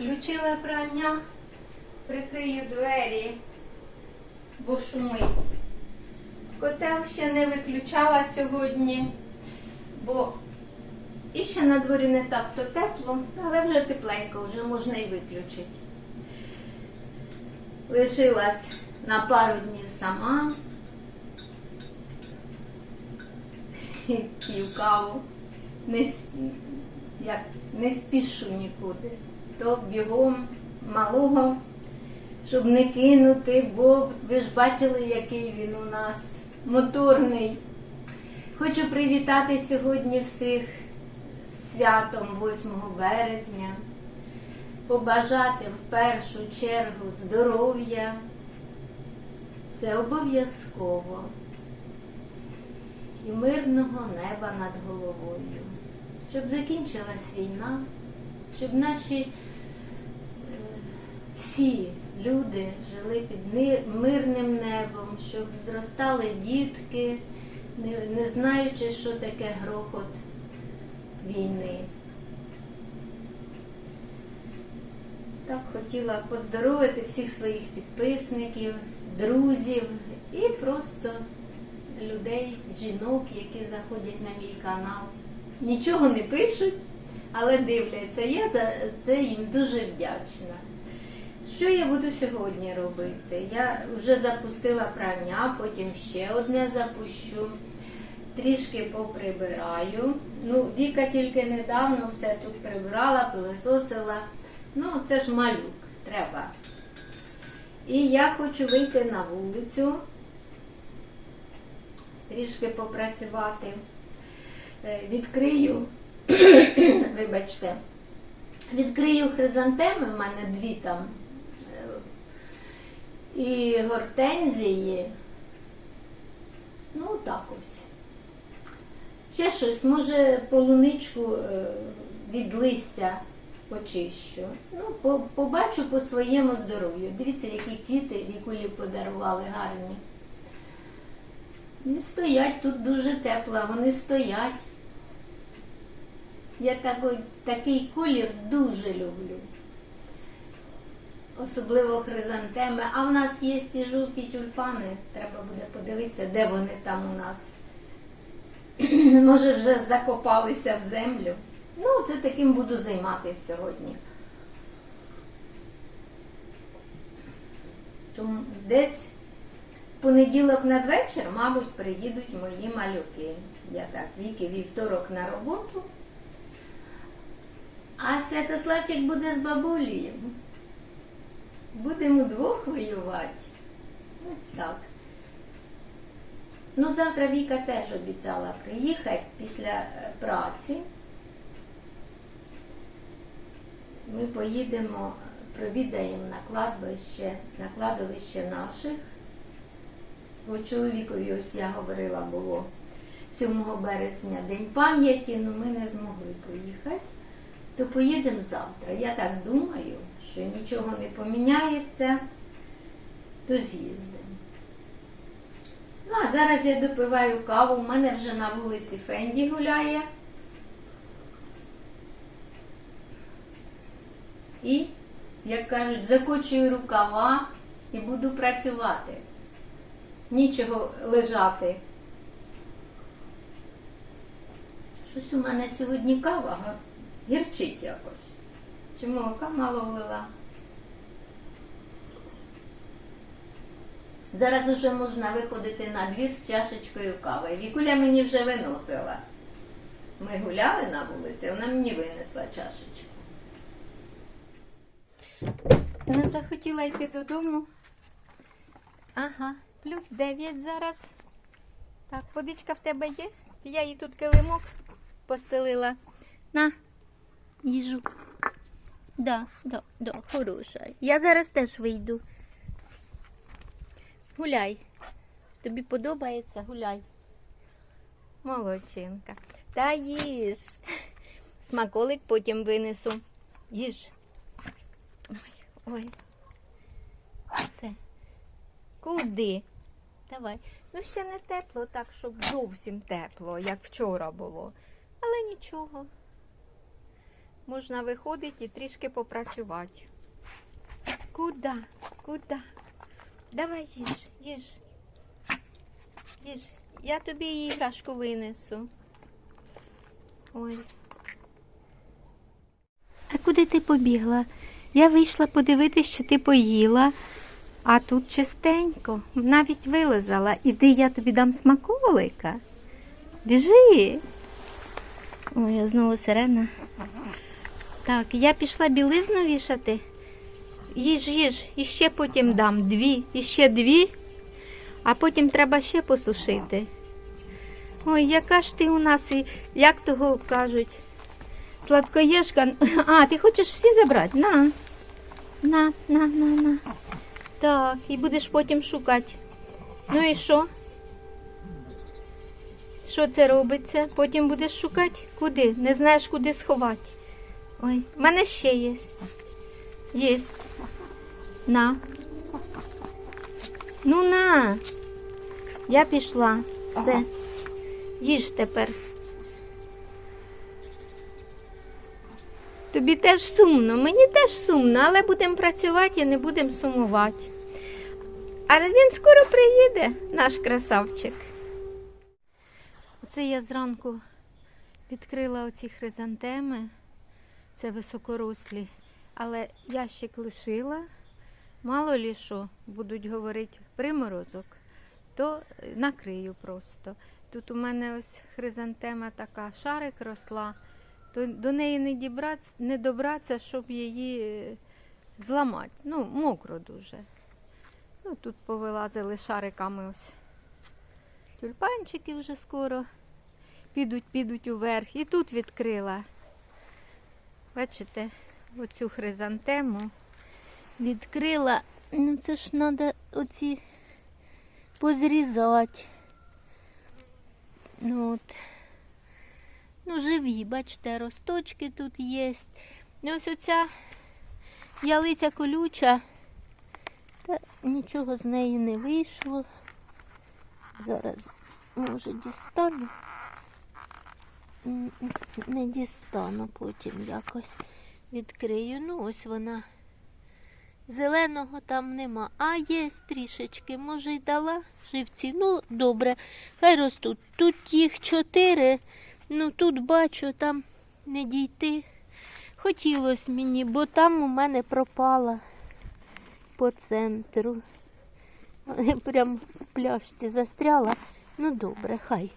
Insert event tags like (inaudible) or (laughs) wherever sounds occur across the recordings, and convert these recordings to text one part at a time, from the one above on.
Включила прання, прикрию двері, бо шумить. Котел ще не виключала сьогодні, бо і ще на дворі не так то тепло, але вже тепленько, вже можна і виключити. Лишилась на пару днів сама. П'ю каву. Не, як, не спішу нікуди. То бігом малого, щоб не кинути, бо ви ж бачили, який він у нас моторний. Хочу привітати сьогодні всіх святом 8 березня, побажати в першу чергу здоров'я. Це обов'язково. І мирного неба над головою, щоб закінчилась війна, щоб наші всі люди жили під мирним небом, щоб зростали дітки, не, знаючи, що таке грохот війни. Так хотіла поздоровити всіх своїх підписників, друзів і просто людей, жінок, які заходять на мій канал. Нічого не пишуть, але дивляться. Я за це їм дуже вдячна. Що я буду сьогодні робити? Я вже запустила прання, потім ще одне запущу. Трішки поприбираю. Ну, Віка тільки недавно все тут прибирала, пилисосила. Ну, це ж малюк, треба. І я хочу вийти на вулицю, трішки попрацювати. Е, Відкрию, (clears throat) вибачте, відкрию хризантеми, в мене дві там. І гортензії. Ну, так ось. Ще щось, може, полуничку е, від листя почищу. Ну, по- побачу по своєму здоров'ю. Дивіться, які квіти вікулі подарували гарні. Вони стоять тут дуже тепло, вони стоять. Я такий, такий колір дуже люблю. Особливо хризантеми. А в нас є ці жовті тюльпани. Треба буде подивитися, де вони там у нас. (clears throat) Може, вже закопалися в землю. Ну, це таким буду займатися сьогодні. Тому десь понеділок надвечір, мабуть, приїдуть мої малюки. Я так, віки вівторок на роботу. А Святославчик буде з бабулею. Будемо двох воювати. Ось так. Ну, завтра Віка теж обіцяла приїхати після е, праці. Ми поїдемо, провідаємо на кладбище, на кладовище наших. Бо чоловікові, ось я говорила, було 7 березня День пам'яті, але ми не змогли поїхати. То поїдемо завтра. Я так думаю, що нічого не поміняється, то з'їздимо. Ну, а зараз я допиваю каву. У мене вже на вулиці Фенді гуляє. І, як кажуть, закочую рукава і буду працювати. Нічого лежати. Щось у мене сьогодні кава гірчить якось. Чи молока мало влила? Зараз уже можна виходити на двір з чашечкою кави. Вікуля мені вже виносила. Ми гуляли на вулиці, вона мені винесла чашечку. Не захотіла йти додому. Ага, плюс 9 зараз. Так, водичка в тебе є? Я їй тут килимок постелила. На, їжу. Да, да, да, хороша. Я зараз теж вийду. Гуляй. Тобі подобається? Гуляй. Молодчинка. Та їж. Смаколик потім винесу. Їж. Ой, ой. Все. Куди? Давай. Ну, ще не тепло, так, щоб зовсім тепло, як вчора було. Але нічого. Можна виходити і трішки попрацювати. Куда? Куда? Давай їж, їж. Їж. Я тобі іграшку винесу. Ой. А куди ти побігла? Я вийшла подивитись, що ти поїла, а тут чистенько, навіть вилизала. Іди, я тобі дам смаколика. Біжи. Ой, я знову сирена. Так, я пішла білизну вішати. Їж, їж, і ще потім дам дві, і ще дві, а потім треба ще посушити. Ой, яка ж ти у нас, як того кажуть, сладкоєшка. А, ти хочеш всі забрати? На. На, на, на, на. Так, і будеш потім шукати. Ну і що? Що це робиться? Потім будеш шукати? Куди? Не знаєш, куди сховати. Ой, в мене ще є. Єсть. На. Ну на. Я пішла. Все. Їж тепер. Тобі теж сумно, мені теж сумно, але будемо працювати і не будемо сумувати. Але він скоро приїде, наш красавчик. Оце я зранку відкрила оці хризантеми. Це високорослі. Але ящик лишила. Мало лі що будуть говорити приморозок, то накрию просто. Тут у мене ось хризантема така, шарик росла, то до неї не, дібраться, не добратися, щоб її е, зламати. Ну, мокро дуже. Ну, тут повилазили шариками ось. Тюльпанчики вже скоро підуть, підуть уверх. І тут відкрила. Бачите, оцю хризантему відкрила. Ну це ж треба оці позрізати. Ну, от. ну живі, бачите, росточки тут є. Ну, ось оця ялиця колюча, та нічого з неї не вийшло. Зараз, може, дістану. Не дістану потім якось відкрию. Ну, ось вона. Зеленого там нема. А є трішечки. Може, й дала живці. Ну, добре, хай ростуть. Тут їх чотири. Ну тут бачу, там не дійти. Хотілося мені, бо там у мене пропала по центру. (laughs) Прям в пляшці застряла. Ну добре, хай.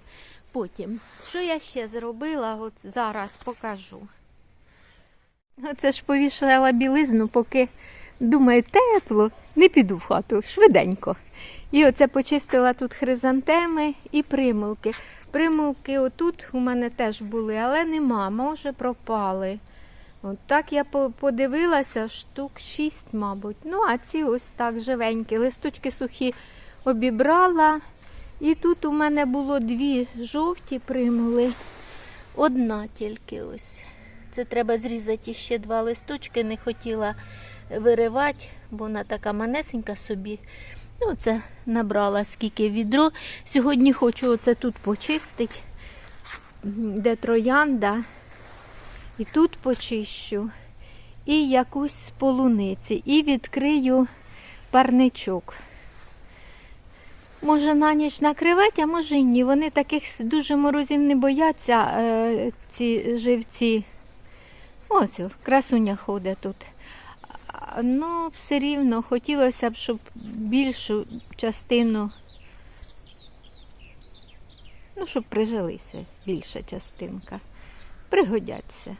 Потім. Що я ще зробила? От зараз покажу. Оце ж повішала білизну, поки думаю, тепло, не піду в хату, швиденько. І оце почистила тут хризантеми і примулки. Примулки отут у мене теж були, але нема, може пропали. От так я подивилася, штук шість, мабуть. Ну, а ці ось так живенькі. Листочки сухі обібрала. І тут у мене було дві жовті примули. Одна тільки ось. Це треба зрізати ще два листочки, не хотіла виривати, бо вона така манесенька собі. Ну, це набрала скільки відро. Сьогодні хочу оце тут почистити, де троянда. І тут почищу. І якусь з полуниці. І відкрию парничок. Може на ніч накривати, а може й ні. Вони таких дуже морозів не бояться, е, ці живці. Ось, красуня ходить тут. Ну, все рівно хотілося б, щоб більшу частину, ну, щоб прижилися більша частинка. Пригодяться.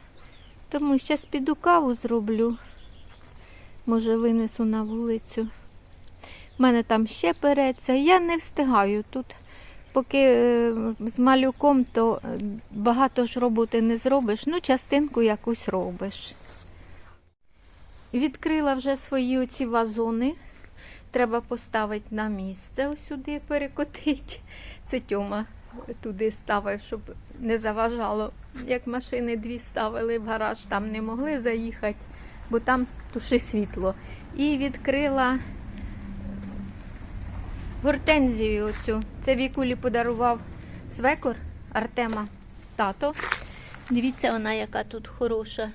Тому зараз піду каву зроблю. Може, винесу на вулицю. У мене там ще переться. Я не встигаю тут. Поки е, з малюком, то е, багато ж роботи не зробиш, ну, частинку якусь робиш. Відкрила вже свої оці вазони. Треба поставити на місце сюди перекотити. Це Тьома туди ставив, щоб не заважало. Як машини дві ставили в гараж, там не могли заїхати, бо там туши світло. І відкрила гортензію оцю. Це Вікулі подарував свекор Артема тато. Дивіться, вона яка тут хороша.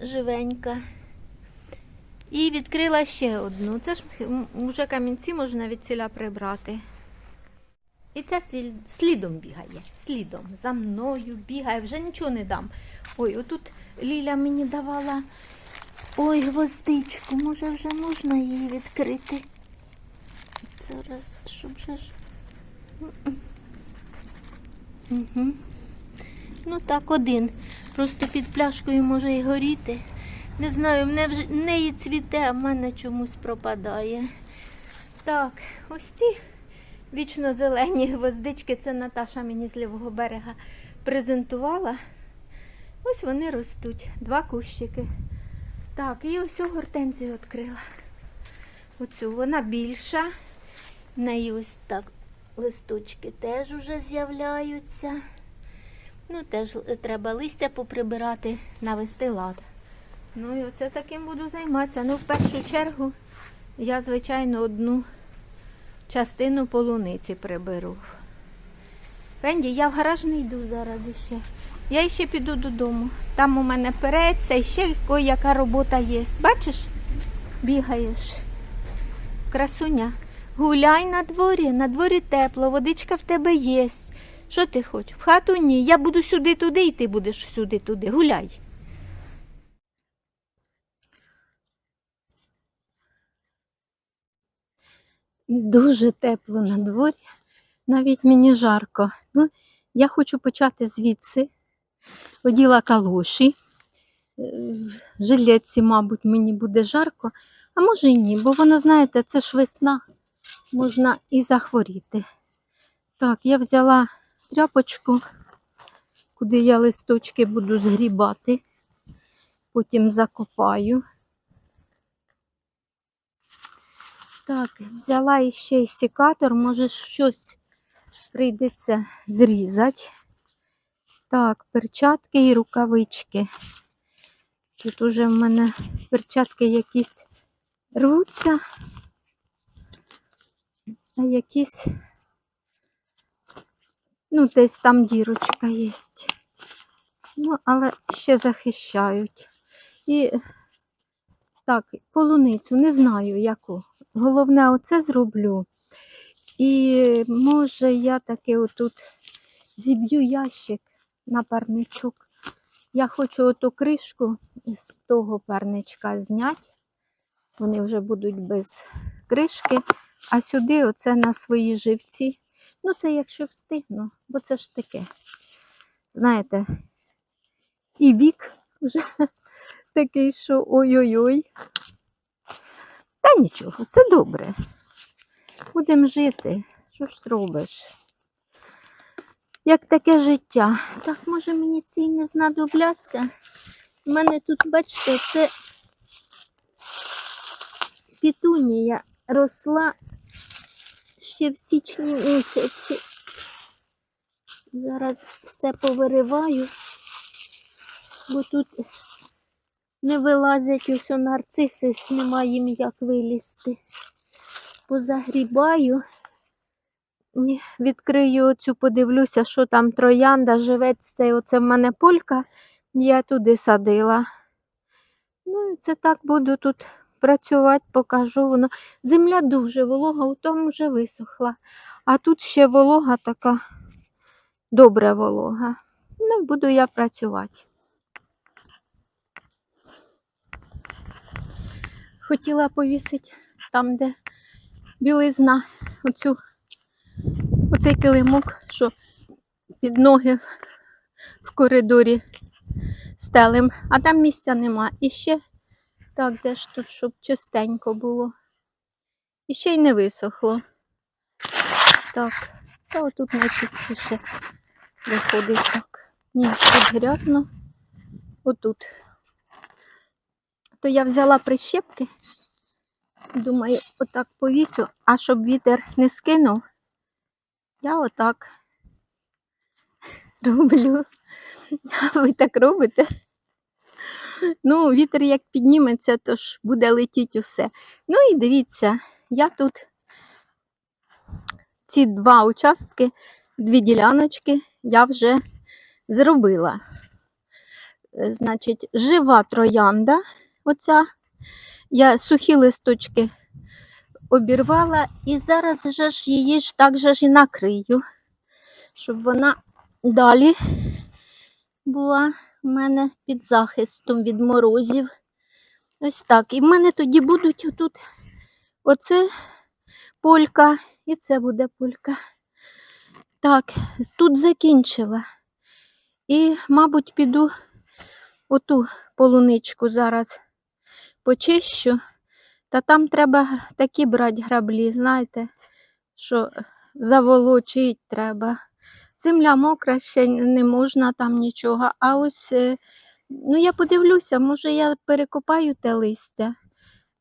живенька. І відкрила ще одну. Це ж вже камінці можна від ціля прибрати. І це слідом бігає. Слідом. За мною бігає, вже нічого не дам. Ой, отут Ліля мені давала. Ой, гвоздичку, може вже можна її відкрити. Зараз, щоб же ж. Угу. Ну так, один. Просто під пляшкою може і горіти. Не знаю, в неї вже в неї цвіте, а в мене чомусь пропадає. Так, ось ці вічно зелені гвоздички, це Наташа мені з лівого берега презентувала. Ось вони ростуть, два кущики. Так, і ось цю гортензію відкрила. Оцю вона більша. В неї ось так листочки теж уже з'являються. Ну, теж треба листя поприбирати, навести лад. Ну і оце таким буду займатися. Ну, в першу чергу я, звичайно, одну частину полуниці приберу. Фенді, я в гараж не йду зараз іще. Я ще піду додому. Там у мене переться і ще яка робота є. Бачиш? Бігаєш. Красуня. Гуляй на дворі, на дворі тепло, водичка в тебе є. Що ти хочеш? В хату ні. Я буду сюди туди, і ти будеш сюди туди. Гуляй. Дуже тепло на дворі, навіть мені жарко. Ну, я хочу почати звідси. Оділа калоші. В жилетці, мабуть, мені буде жарко, а може і ні, бо воно, знаєте, це ж весна, можна і захворіти. Так, я взяла тряпочку, куди я листочки буду згрібати, потім закопаю. Так, взяла іще й секатор, може щось прийдеться зрізати. Так, перчатки і рукавички. Тут уже в мене перчатки якісь рвуться, якісь, ну, десь там дірочка є. Ну, але ще захищають. І так, полуницю не знаю яку. Головне, оце зроблю. І може я таки отут зіб'ю ящик на парничок. Я хочу оту кришку з того парничка зняти. Вони вже будуть без кришки. А сюди оце на свої живці. Ну, це якщо встигну, бо це ж таке. Знаєте, і вік вже (laughs) такий, що ой-ой-ой. Та нічого, все добре. Будемо жити. Що ж зробиш? Як таке життя. Так, може мені ці не знадобляться. У мене тут, бачите, це пітунія росла ще в січні місяці. Зараз все повириваю, бо тут не вилазять усе нарциси, немає їм як вилізти. Позагрібаю. Відкрию оцю, подивлюся, що там троянда, живець цей, оце в мене полька, я туди садила. Ну, і це так буду тут працювати, покажу. Воно. Земля дуже волога, у тому вже висохла. А тут ще волога така, добре волога. Ну, буду я працювати. Хотіла повісити там, де білизна, оцю оцей килимок, що під ноги в коридорі стелим, а там місця нема. І ще так, де ж тут, щоб чистенько було. І ще й не висохло. Так, та отут найчистіше виходить так. Ні, тут грязно. Отут. То я взяла прищепки. Думаю, отак повісю, а щоб вітер не скинув, я отак (laughs) роблю. (laughs) Ви так робите? Ну, вітер як підніметься, то ж буде летіти усе. Ну і дивіться, я тут ці два участки, дві діляночки я вже зробила. е, значить, жива троянда. Оця. Я сухі листочки обірвала і зараз же ж її ж так же ж і накрию, щоб вона далі була в мене під захистом від морозів. Ось так. І в мене тоді будуть отут оце полька, і це буде полька. Так, тут закінчила. І, мабуть, піду оту полуничку зараз почищу. Та там треба такі брати граблі, знаєте, що заволочить треба. Земля мокра, ще не можна там нічого. А ось, е, ну я подивлюся, може я перекопаю те листя.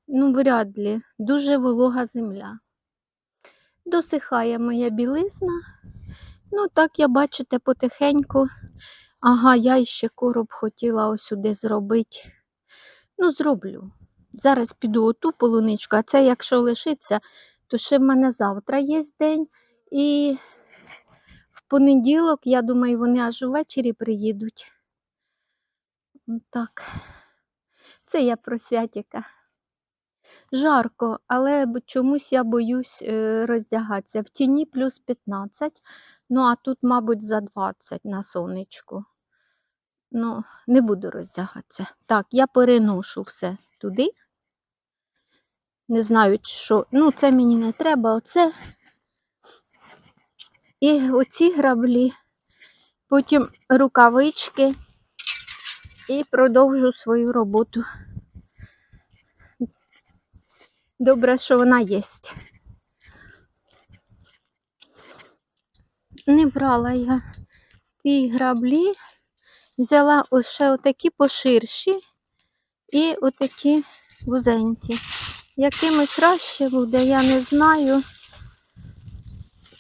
Ну, вряд ли. Дуже волога земля. Досихає моя білизна. Ну, так я бачите, потихеньку. Ага, я ще короб хотіла ось сюди зробити. Ну, зроблю. Зараз піду оту полуничку, а це якщо лишиться, то ще в мене завтра є день. І понеділок, я думаю, вони аж увечері приїдуть. Так. Це я про святіка. Жарко, але чомусь я боюсь е, роздягатися. В тіні плюс 15, ну а тут, мабуть, за 20 на сонечку. Ну, не буду роздягатися. Так, я переношу все туди. Не знаю, що. Ну, це мені не треба, оце. І оці граблі, потім рукавички і продовжу свою роботу. Добре, що вона є. Не брала я ті граблі, взяла ось ще отакі поширші і отакі вузенькі. Якими краще буде, я не знаю.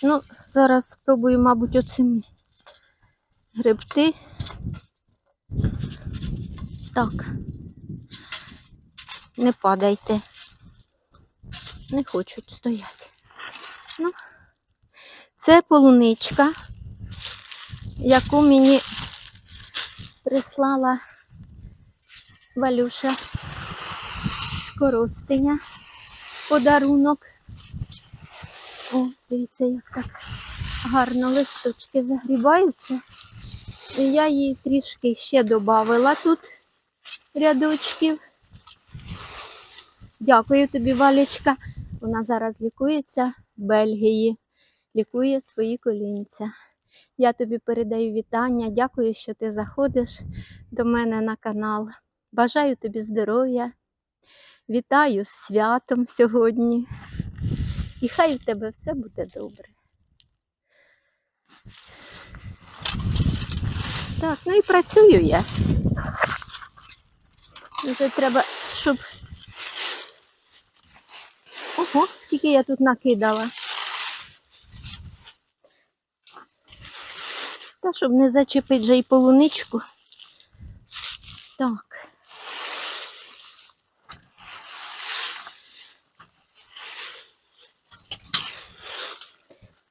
Ну, зараз спробую, мабуть, оцим гребти. Так. Не падайте. Не хочуть стояти. Ну, це полуничка, яку мені прислала Валюша з Коростеня. Подарунок. О, дивіться, як так гарно листочки загрібаються. І я їй трішки ще додавила тут рядочків. Дякую тобі, Валічка. Вона зараз лікується в Бельгії, лікує свої колінця. Я тобі передаю вітання. Дякую, що ти заходиш до мене на канал. Бажаю тобі здоров'я. Вітаю з святом сьогодні. І хай в тебе все буде добре. Так, ну і працюю я. Вже треба, щоб. Ого, скільки я тут накидала. Та щоб не зачепити вже й полуничку. Так. Ну,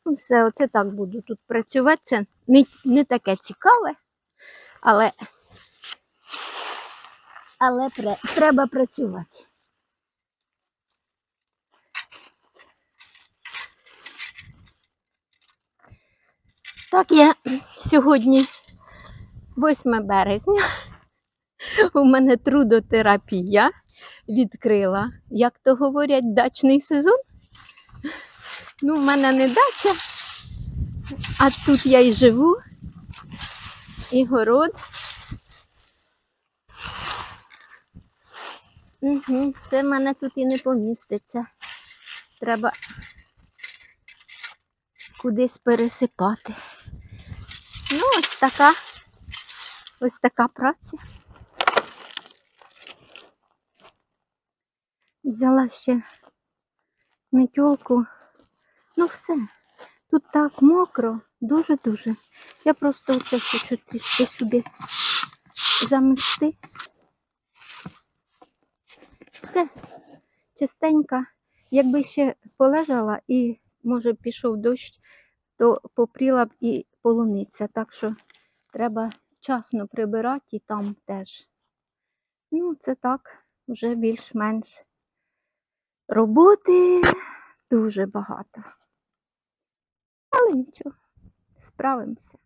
Все, оце так буду тут працювати. Це не, не таке цікаве, але, але треба працювати. Так, я сьогодні 8 березня. У мене трудотерапія відкрила, як то говорять, дачний сезон. Ну, в мене не дача, а тут я і живу, і город. Угу, це в мене тут і не поміститься. Треба кудись пересипати. Ну, ось така, ось така праця. Взяла ще метелку. Ну все. Тут так мокро, дуже-дуже. Я просто оце хочу трішки сюди замести. Все, чистенька. Якби ще полежала і, може, пішов дощ, то попріла б і полуниця. Так що треба вчасно прибирати і там теж. Ну, це так, вже більш-менш роботи дуже багато. Але нічого, справимося.